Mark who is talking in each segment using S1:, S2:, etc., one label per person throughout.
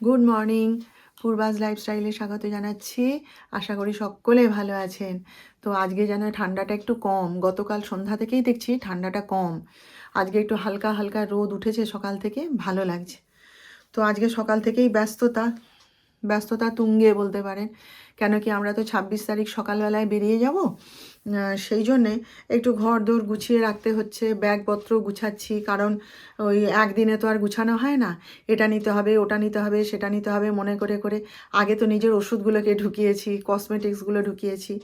S1: Good morning পূর্বাজ লাইফস্টাইলে স্বাগত জানাচ্ছি। আশা করি সকলে ভালো আছেন। তো আজকে যেন ঠান্ডাটা একটু কম। গতকাল সন্ধ্যা থেকেই দেখছি ঠান্ডাটা কম। আজকে একটু হালকা হালকা রোদ উঠেছে সকাল থেকে। ভালো লাগছে। তো আজকে সকাল থেকেই ব্যস্ততা। ব্যস্ততা তুঙ্গে বলতে পারেন। কেন কি আমরা তো ছাব্বিশ তারিখ সকালবেলায় বেরিয়ে যাব। সেই জন্যে একটু ঘর দোর গুছিয়ে রাখতে হচ্ছে, ব্যাগপত্র গুছাচ্ছি, কারণ ওই একদিনে তো আর গুছানো হয় না। এটা নিতে হবে, ওটা নিতে হবে, সেটা নিতে হবে, মনে করে করে। আগে তো নিজের ওষুধগুলোকে ঢুকিয়েছি কসমেটিক্সগুলো ঢুকিয়েছি।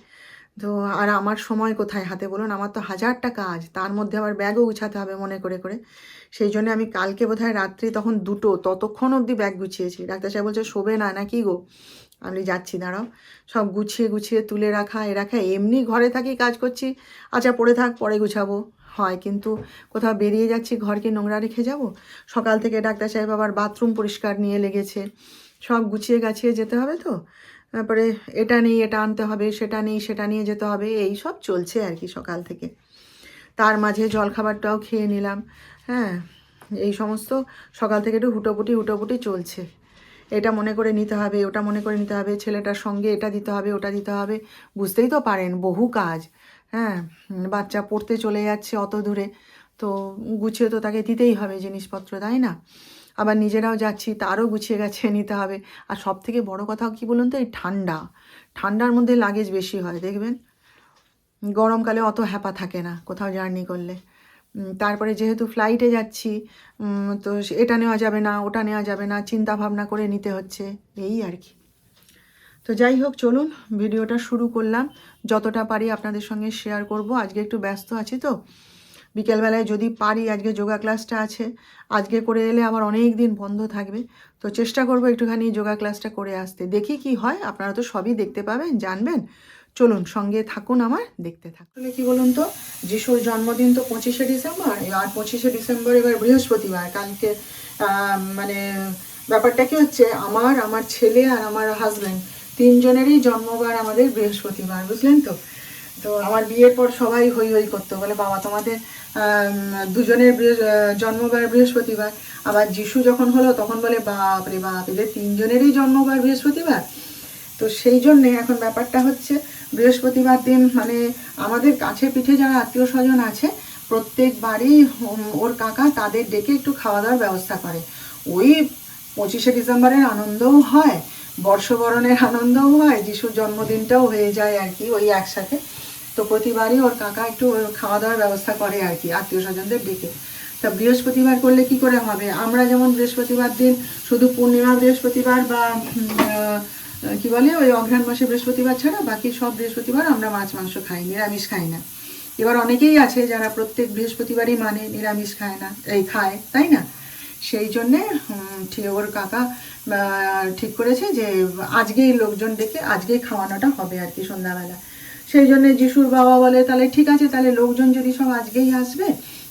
S1: তো আর আমার সময় কোথায় হাতে বলুন? আমার তো হাজারটা কাজ। তার মধ্যে আবার ব্যাগও গুছাতে হবে মনে করে করে। সেই জন্য আমি কালকে বোধহয় রাত্রি তখন দুটো, ততক্ষণ অবধি ব্যাগ গুছিয়েছি। ডাক্তার সাহেব বলছে, শোবে না নাকি গো? আমি যাচ্ছি, দাঁড়াও। সব গুছিয়ে গুছিয়ে তুলে রাখা, এ রাখা। এমনি ঘরে থাকি, কাজ করছি। আচ্ছা পড়ে থাক, পরে গুছাবো। হয়, কিন্তু কোথাও বেরিয়ে যাচ্ছি, ঘরকে নোংরা রেখে যাব? সকাল থেকে ডাক্তার সাহেব আবার বাথরুম পরিষ্কার নিয়ে লেগেছে। সব গুছিয়ে, গাছিয়ে যেতে হবে তো? তারপরে এটা নেই, এটা আনতে হবে, সেটা নেই, সেটা নিয়ে যেতে হবে, এই সব চলছে আর কি সকাল থেকে। তার মাঝে জলখাবারটাও খেয়ে নিলাম হ্যাঁ এই সমস্ত সকাল থেকে একটু হুটোপুটি হুটোপুটি চলছে। এটা মনে করে নিতে হবে, ওটা মনে করে নিতে হবে, ছেলেটার সঙ্গে এটা দিতে হবে, ওটা দিতে হবে, বুঝতেই তো পারেন বহু কাজ হ্যাঁ বাচ্চা পড়তে চলে যাচ্ছে অত দূরে, তো গুছিয়ে তো তাকে দিতেই হবে জিনিসপত্র, তাই না? আবার নিজেরাও যাচ্ছি, তারও গুছিয়ে গাছিয়ে নিতে হবে। আর সব থেকে বড় কথা কি বলুন তো, এই ঠান্ডা। ঠান্ডার মধ্যে লাগেজ বেশি হয়, দেখবেন? গরমকালে অত হ্যাপা থাকে না, কোথাও জার্নি করলে। তারপরে যেহেতু ফ্লাইটে যাচ্ছি তো এটা নেওয়া যাবে না, ওটা নেওয়া যাবে না চিন্তা ভাবনা করে নিতে হচ্ছে, এই আর কি। তো যাই হোক, চলুন, ভিডিওটা শুরু করলাম। যতটা পারি আপনাদের সঙ্গে শেয়ার করব। আজকে একটু ব্যস্ত আছি তো। বিকেলবেলায় যদি পারি, আজকে যোগা ক্লাসটা আছে, আজকে করে এলে আবার অনেক দিন বন্ধ থাকবে। তো চেষ্টা করব একটুখানি যোগা ক্লাসটা করে আসতে। দেখি কি হয়, আপনারা তো সবই দেখতে পাবেন, জানবেন। চলুন, সঙ্গে থাকুন আমার, দেখতে থাকুন। আসলে কি বলুন তো যিশুর জন্মদিন তো পঁচিশে ডিসেম্বর আর পঁচিশে ডিসেম্বর এবার বৃহস্পতিবার, কালকে মানে ব্যাপারটা কি হচ্ছে, আমার আমার ছেলে আর আমার হাজব্যান্ড তিনজনেরই জন্মবার আমাদের বৃহস্পতিবার, বুঝলেন তো? তো আমার বিয়ের পর সবাই হই হই করতো বলে বাবা তোমাদের দুজনের জন্মবার বৃহস্পতিবার। আবার যিশু যখন হলো তখন বলে বাপ রে বাপ এদের তিনজনেরই জন্মবার বৃহস্পতিবার? তো সেই জন্যে এখন ব্যাপারটা হচ্ছে বৃহস্পতিবার দিন মানে আমাদের কাছে পিঠে যারা আত্মীয় স্বজন আছে প্রত্যেকবারই উম, ওর কাকা তাদের ডেকে একটু খাওয়া দাওয়ার ব্যবস্থা করে। ওই পঁচিশে ডিসেম্বরের আনন্দও হয় বর্ষবরণের আনন্দও হয় যিশুর জন্মদিনটাও হয়ে যায় আর কি ওই একসাথে। তো প্রতিবারই ওর কাকা একটু খাওয়া দাওয়ার ব্যবস্থা করে আর কি আত্মীয় স্বজনদের ডেকে। তা বৃহস্পতিবার করলে কি করে হবে? আমরা যেমন বৃহস্পতিবার দিন শুধু পূর্ণিমা বৃহস্পতিবার বা কি বলে ওই অঘ্রাণ মাসে বৃহস্পতিবার ছাড়া বাকি সব বৃহস্পতিবার আমরা মাছ, মাংস খাই, নিরামিষ খাই না। এবার অনেকেই আছে যারা প্রত্যেক বৃহস্পতিবারই মানে নিরামিষ খায় না, এই খায়, তাই না? সেই জন্যে ওর কাকা ঠিক করেছে যে আজকেই লোকজন ডেকে, আজকেই খাওয়ানোটা হবে আর কি সন্ধ্যাবেলা। সেই জন্য যিশুর বাবা বলে তাহলে ঠিক আছে তাহলে লোকজন যদি সব আজকেই আসবে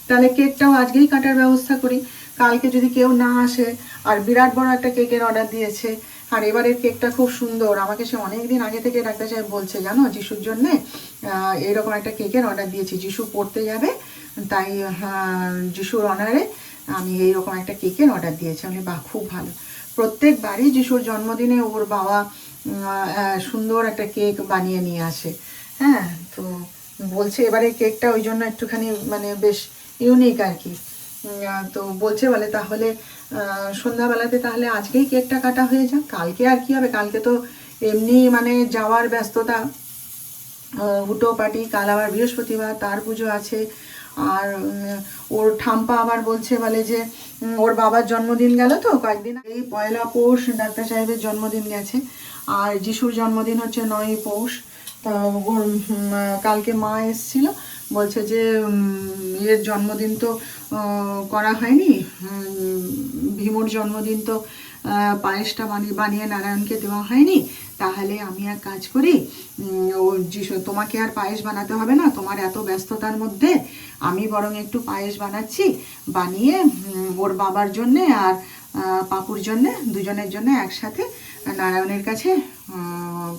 S1: তাহলে কেকটাও আজকেই কাটার ব্যবস্থা করি। কালকে যদি কেউ না আসে আর বিরাট বড় একটা কেকের অর্ডার দিয়েছে আর এবারের কেকটা খুব সুন্দর। আমাকে সে অনেক দিন আগে থেকে ডাক্তার সাহেব বলছে জানো যিশুর জন্যে আহ, এরকম একটা কেকের অর্ডার দিয়েছি। যিশু পড়তে যাবে তাই আহ, যিশুর অনারে আমি এইরকম একটা কেকের অর্ডার দিয়েছি। আমি বাহ খুব ভালো। প্রত্যেকবারই যিশুর জন্মদিনে ওর বাবা সুন্দর একটা কেক বানিয়ে নিয়ে আসে। হ্যাঁ তো বলছে এবারে কেকটা ওই জন্য একটুখানি মানে বেশ ইউনিক আর কি তো বলছে বলে তাহলে সন্ধ্যাবেলাতে তাহলে আজকেই কেকটা কাটা হয়ে যাক, কালকে আর কি হবে? কালকে তো এমনি মানে যাওয়ার ব্যস্ততা। হুটো পাটি, কাল আবার বৃহস্পতিবার, তার পুজো আছে। আর ওর ঠাম্পা আবার বলছে বলে যে ওর বাবার জন্মদিন গেল তো কয়েকদিন এই পয়লা পৌষ ডাক্তার সাহেবের জন্মদিন গেছে। আর যিশুর জন্মদিন হচ্ছে নয় পৌষ। তা কালকে মা এসেছিল, বলছে যে ইয়ের জন্মদিন তো করা হয়নি ভীমুর জন্মদিন তো পায়েসটা বানিয়ে বানিয়ে নারায়ণকে দেওয়া হয়নি, তাহলে আমি এক কাজ করি ও যিশু, তোমাকে আর পায়েস বানাতে হবে না, তোমার এত ব্যস্ততার মধ্যে আমি বরং একটু পায়েস বানাচ্ছি, বানিয়ে ওর বাবার জন্যে আর পাপুর জন্যে, দুজনের জন্য একসাথে নারায়ণের কাছে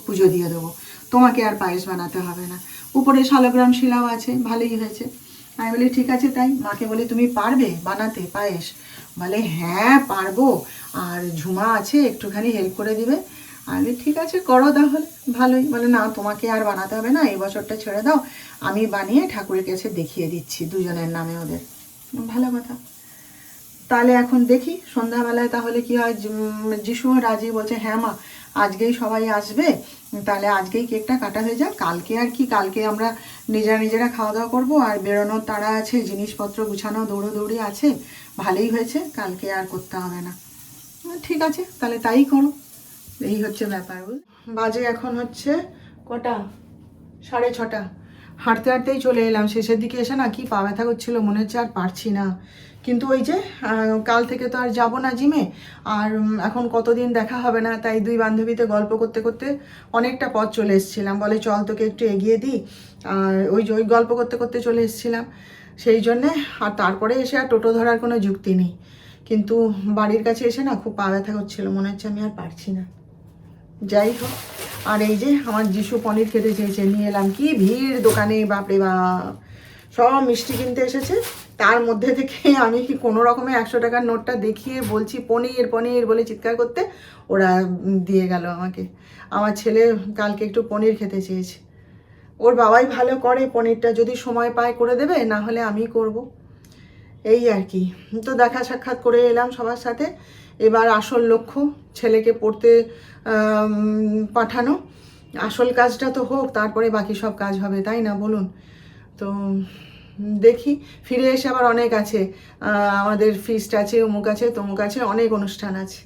S1: পুজো দিয়ে দেবো। তোমাকে আর পায়েস বানাতে হবে না। উপরে শালগ্রাম শিলাও আছে, ভালোই হয়েছে। আমি বলি, ঠিক আছে তাই। মাকে বলি, তুমি পারবে বানাতে পায়েস? বলে হ্যাঁ পারব। আর ঝুমা আছে, একটুখানি হেল্প করে দিবে। আমি ঠিক আছে, করো তাহলে। ভালোই। বলে, না, তোমাকে আর বানাতে হবে না, এই বছরটা ছেড়ে দাও। আমি বানিয়ে ঠাকুরের কাছে দেখিয়ে দিচ্ছি দুজনের নামে ওদের। ভালো কথা। তাহলে এখন দেখি, সন্ধ্যাবেলায় তাহলে কি হয়? যিশুও রাজি বলছে হ্যাঁ মা আজকেই সবাই আসবে, তাহলে আজকেই কেকটা কাটা হয়ে যাক। কালকে আর কি, কালকে আমরা নিজেরা নিজেরা খাওয়া দাওয়া করব, আর বেরোনোর তারা আছে, জিনিসপত্র গুছানো, দৌড়োদৌড়ি আছে, ভালোই হয়েছে, কালকে আর করতে হবে না। ঠিক আছে, তাহলে তাই করো। এই হচ্ছে ব্যাপার। বাজে এখন হচ্ছে কটা? সাড়ে ছটা। হাঁটতে হাঁটতেই চলে এলাম। শেষের দিকে এসে না কি পা ব্যথা করছিল, মনে হচ্ছে আর পারছি না। কিন্তু ওই যে কাল থেকে তো আর যাব না জিমে। আর এখন কতদিন দেখা হবে না, তাই দুই বান্ধবীতে গল্প করতে করতে অনেকটা পথ চলে এসেছিলাম। বলে চল তোকে একটু এগিয়ে দিই। আর ওই যে, ওই গল্প করতে করতে চলে এসেছিলাম। সেই জন্যে, আর তারপরে এসে আর টোটো ধরার কোনো যুক্তি নেই। কিন্তু বাড়ির কাছে এসে না খুব পা ব্যথা করছিল, মনে হচ্ছে আমি আর পারছি না। যাই হোক। আর এই যে আমার যিশু পনির খেতে চেয়েছে, নিয়ে এলাম কি ভিড়, দোকানে, বাপরে বাপ। সব মিষ্টি কিনতে এসেছে। তার মধ্যে থেকে আমি কি কোনো রকমে একশো টাকার নোটটা দেখিয়ে বলছি, পনির পনির, বলে চিৎকার করতে ওরা দিয়ে গেল আমাকে। আমার ছেলে কালকে একটু পনির খেতে চেয়েছে। ওর বাবাই ভালো করে পনিরটা যদি সময় পায় করে দেবে, না হলে আমি করব। এই আর কি। তো দেখা সাক্ষাৎ করে এলাম সবার সাথে। এবার আসল লক্ষ্য ছেলেকে পড়তে পাঠানো। আসল কাজটা তো হোক, তারপরে বাকি সব কাজ হবে, তাই না বলুন? তো দেখি, ফিরে এসে আবার অনেক আছে। আমাদের ফিস্ট আছে, অমুক আছে, তমুক আছে, অনেক অনুষ্ঠান আছে।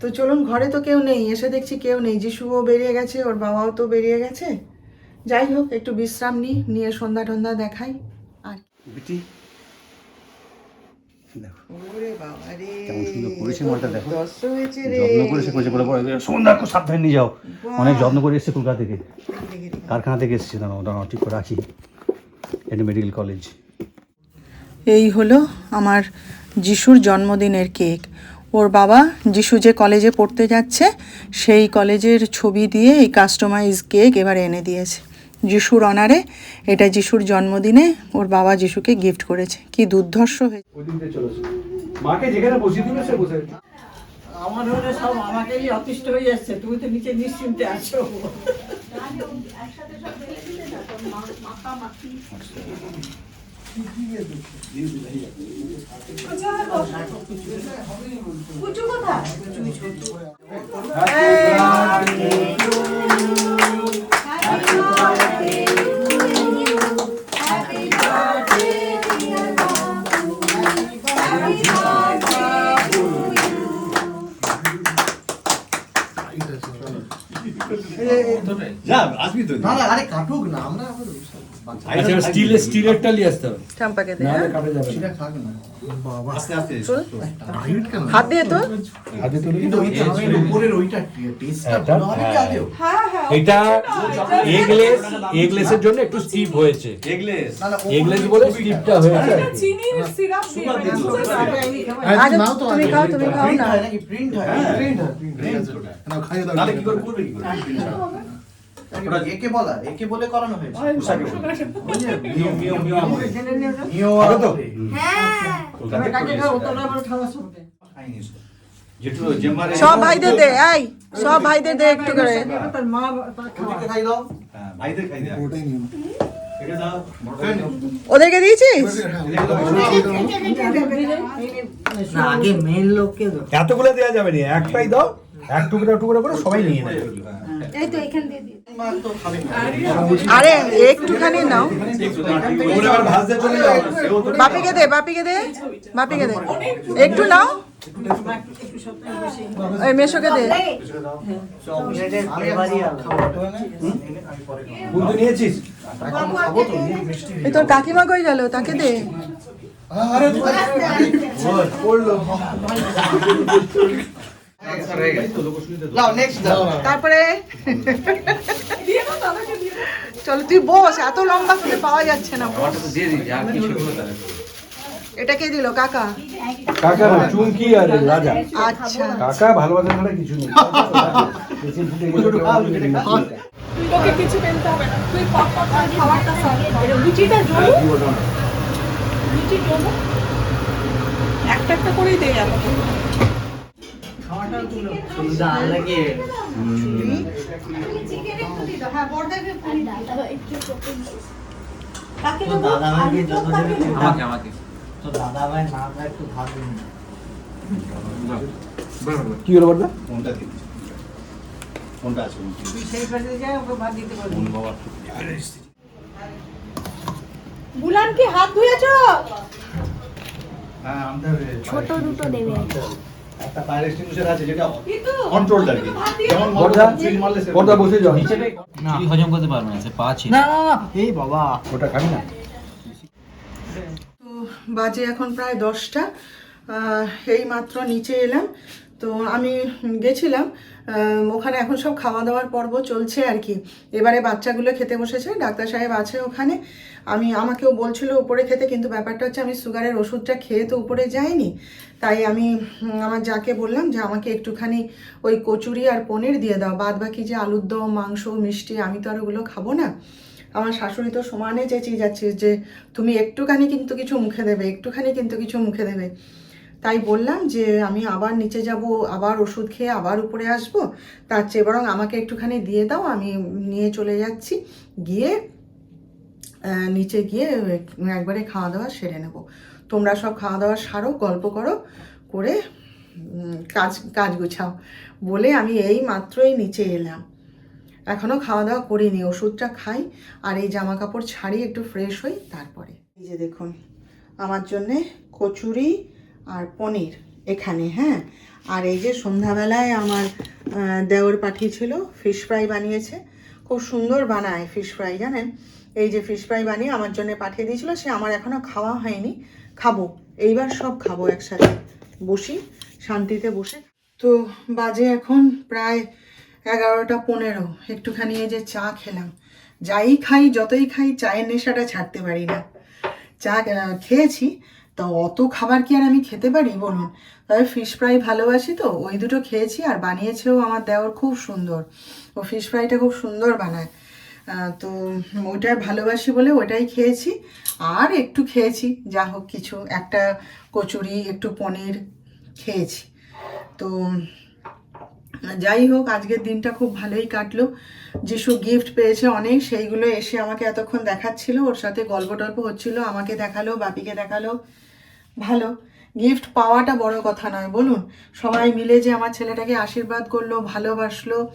S1: তো চলুন, ঘরে তো কেউ নেই, এসে দেখছি কেউ নেই। যিশুও বেরিয়ে গেছে, ওর বাবাও তো বেরিয়ে গেছে। যাই হোক, একটু বিশ্রাম নিই, নিয়ে সন্ধ্যা টন্ধা দেখাই, আর
S2: বিটি কেমন সুন্দর করেছে মালটা দেখো।
S1: দর্শ হয়েছে রে।
S2: যত্ন করে সে করেছে বলে বলে খুব সাবধানে নিয়ে যাও। অনেক যত্ন করে এসছে কলকাতা থেকে। কারখানা থেকে এসছে দাঁড়াও দাঁড়াও ঠিক করে রাখি। এটা মেডিকেল কলেজ।
S1: এই হলো আমার যিশুর জন্মদিনের কেক। ওর বাবা যিশু যে কলেজে পড়তে যাচ্ছে সেই কলেজের ছবি দিয়ে এই কাস্টমাইজ কেক এবার এনে দিয়েছে। যিশুর অনারে এটা যিশুর জন্মদিনে ওর বাবা যিশুকে গিফট করেছে। কি দুর্ধর্ষ হয়েছে
S2: চলে মাকে যেখানে বসিয়ে দিলে সে বসে
S3: আমার হলে সব আমাকেই অতিষ্ঠ হয়ে যাচ্ছে। তুমি তো নিচে নিশ্চিন্তে আছো।
S4: আচ্ছা স্টিলের স্টিলেরটা নিয়ে আসতে হবে।
S1: চাম্পাকে দে
S4: নাহলে কাটা যাবে না।
S5: সেটা না। বাবা।
S2: আস্তে আস্তে।
S5: টাইট কেন?
S1: হাত দিয়ে তো
S4: হাতে তুলে
S5: কিন্তু ওই চাউমিন উপরের ওইটা টেস্টটা ভালো হবে কি
S4: হ্যাঁ। এটা এগলেস এগলেসের জন্য একটু স্টিপ হয়েছে।
S2: এগলেস
S5: না না
S4: এগলেস বলে স্টিপটা
S1: আচ্ছা তুমি খাও তুমি খাও
S5: প্রিন্ট হয় প্রিন্ট হয়। প্রিন্ট হয় প্রিন্ট না খাইয়ে দাও
S2: তাহলে কি করে করবে কি করে?
S5: ওটা একে বলা একে বলে করানো হয়েছে
S1: সব ভাইদের দে এই সব ভাইদের দে একটু করে
S2: হ্যাঁ।
S1: ওদেরকে দিয়েছিস
S3: মেন
S4: এতগুলো দেওয়া যাবে না একটাই দাও এক টুকরা টুকরা করে সবাই নিয়ে নেবে
S5: মা তো খাবে না।
S1: আরে একটুখানি নাও।
S4: ওরা আবার ভাজতে চলে যাও।
S1: বাপিকে দে বাপিকে দে বাপিকে দে। একটু নাও। ওই মেশোকে দে।
S5: এখন নিয়ে
S1: এই তোর কাকিমা কই গেল? তাকে দে।
S5: আরে পড়ল নাও নেক্সট দাও।
S1: তারপরে? চলো তুই বস এত লম্বা করে পাওয়া যাচ্ছে না এটা কে দিল কাকা?
S4: কাকা না, চুমকি আর রাজা।
S1: আচ্ছা।
S4: কাকা ভালোবাসা ছাড়া কিছু নেই।
S6: তোকে কিছু কিনতে হবে না। তুই পপ পপ করে খাবারটা সার্ভ লুচিটা জমু লুচি জমু একটা একটা করেই দেয় আমাকে
S4: আমাকে আমাকে।
S2: কি হলো বড়দা
S5: ফোনটা দিচ্ছি ফোনটা আছে
S3: তুই সেই পাশে যা ওকে ভাত দিতে পারবি।
S5: ফোন বাবা
S1: বুলান কি হাত ধুয়েছ?
S5: হ্যাঁ আমাদের
S7: ছোট দুটো দেবে।
S5: একটা ফায়ার এক্সটিংগুইশার আছে যেটা কন্ট্রোল আর কি যেমন
S2: বড়দা
S5: ফিল মারলে সেরকম।
S2: বড়দা বসে যাও
S4: তুই হজম করতে পারবে না সে পাচ্ছি
S5: না না না এই বাবা
S2: ওটা খাবি না।
S1: তো বাজে এখন প্রায় দশটা। এই মাত্র নিচে এলাম। তো আমি গেছিলাম ওখানে এখন সব খাওয়া দাওয়ার পর্ব চলছে আর কি। এবারে বাচ্চাগুলো খেতে বসেছে, ডাক্তার সাহেব আছে ওখানে। আমি, আমাকেও বলছিল উপরে খেতে, কিন্তু ব্যাপারটা হচ্ছে আমি সুগারের ওষুধটা খেয়ে তো উপরে যাইনি। তাই আমি আমার যাকে বললাম যে আমাকে একটুখানি ওই কচুরি আর পনির দিয়ে দাও বাদ বাকি যে আলুর দম, মাংস, মিষ্টি, আমি তো আর ওগুলো খাব না। আমার শাশুড়ি তো সমানে চেঁচিয়ে যাচ্ছে যে, তুমি একটুখানি কিন্তু কিছু মুখে দেবে, একটুখানি কিন্তু কিছু মুখে দেবে। তাই বললাম যে আমি আবার নিচে যাব, আবার ওষুধ খেয়ে আবার উপরে আসব। তার চেয়ে বরং আমাকে একটুখানি দিয়ে দাও, আমি নিয়ে চলে যাচ্ছি। গিয়ে নিচে গিয়ে একবারে খাওয়া দাওয়া সেরে নেব। তোমরা সব খাওয়া দাওয়া সারো, গল্প করো, করে কাজ কাজ গুছাও। বলে আমি এই মাত্রই নিচে এলাম। এখনও খাওয়া দাওয়া করিনি, ওষুধটা খাই আর এই জামা কাপড় ছাড়ি একটু ফ্রেশ হই, তারপরে। এই যে দেখুন, আমার জন্যে কচুরি আর পনির এখানে হ্যাঁ? আর এই যে সন্ধ্যাবেলায় আমার দেওর পাঠিয়েছিল ফিশ ফ্রাই বানিয়েছে। খুব সুন্দর বানায় ফিশ ফ্রাই জানেন? এই যে ফিশ ফ্রাই বানিয়ে আমার জন্য পাঠিয়ে দিয়েছিল, সে আমার এখনও খাওয়া হয়নি। খাব, এইবার সব খাব একসাথে। বসি, শান্তিতে বসে। তো বাজে এখন প্রায় এগারোটা পনেরো, একটুখানি এই যে চা খেলাম। যাই খাই, যতই খাই, চায়ের নেশাটা ছাড়তে পারি না। চা খেয়েছি তো অত খাবার কি আর আমি খেতে পারি, বলুন? তবে ফিশ ফ্রাই ভালোবাসি তো, ওই দুটো খেয়েছি আর বানিয়েছেও আমার দেওর খুব সুন্দর। ও ফিশ ফ্রাইটা খুব সুন্দর বানায়। তো ওইটাই ভালোবাসি বলে ওইটাই খেয়েছি। আর একটু খেয়েছি, যা হোক কিছু, একটা কচুরি, একটু পনির খেয়েছি। তো যাই হোক, আজকের দিনটা খুব ভালোই কাটলো। যিশু গিফট পেয়েছে অনেক, সেইগুলো এসে আমাকে এতক্ষণ দেখাচ্ছিল, ওর সাথে গল্প টল্প হচ্ছিল, আমাকে দেখাল, বাপিকে দেখাল। ভালো গিফট পাওয়াটা বড় কথা নয়। বলুন, সবাই মিলে যে আমার ছেলেটাকে আশীর্বাদ করল, ভালোবাসলো,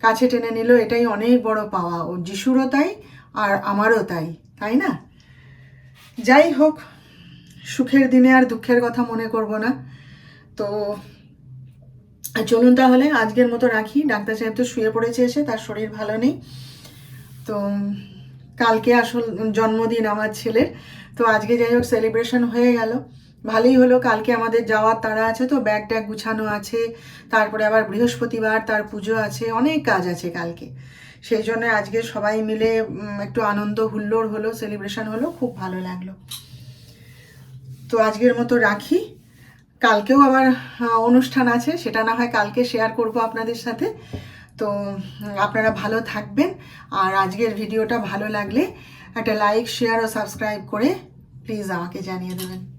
S1: কাছে টেনে নিল, এটাই অনেক বড় পাওয়া। ও যিশুরও তাই, আর আমারও তাই তাই না? যাই হোক, সুখের দিনে আর দুঃখের কথা মনে করব না। তো, চলুন তাহলে, আজকের মতো রাখি। ডাক্তার সাহেব তো শুয়ে পড়েছে এসে, তার শরীর ভালো নেই। তো, কালকে আসল জন্মদিন আমার ছেলের। তো আজকে যাই হোক সেলিব্রেশন হয়ে গেল। ভালোই হলো কালকে আমাদের যাওয়ার তাড়া আছে তো ব্যাগ ট্যাগ গুছানো আছে তারপরে আবার বৃহস্পতিবার তার পুজো আছে অনেক কাজ আছে কালকে। সেই জন্য আজকে সবাই মিলে একটু আনন্দ হুল্লোড় হলো সেলিব্রেশন হলো খুব ভালো লাগল। তো আজকের মতো রাখি। কালকেও আহ, অনুষ্ঠান আছে সেটা না হয় কালকে শেয়ার করব আপনাদের সাথে। তো আপনারা ভালো থাকবেন। আর আজকের ভিডিওটা ভালো লাগলে একটা লাইক শেয়ার ও সাবস্ক্রাইব করে প্লিজ আমাকে জানিয়ে দেবেন।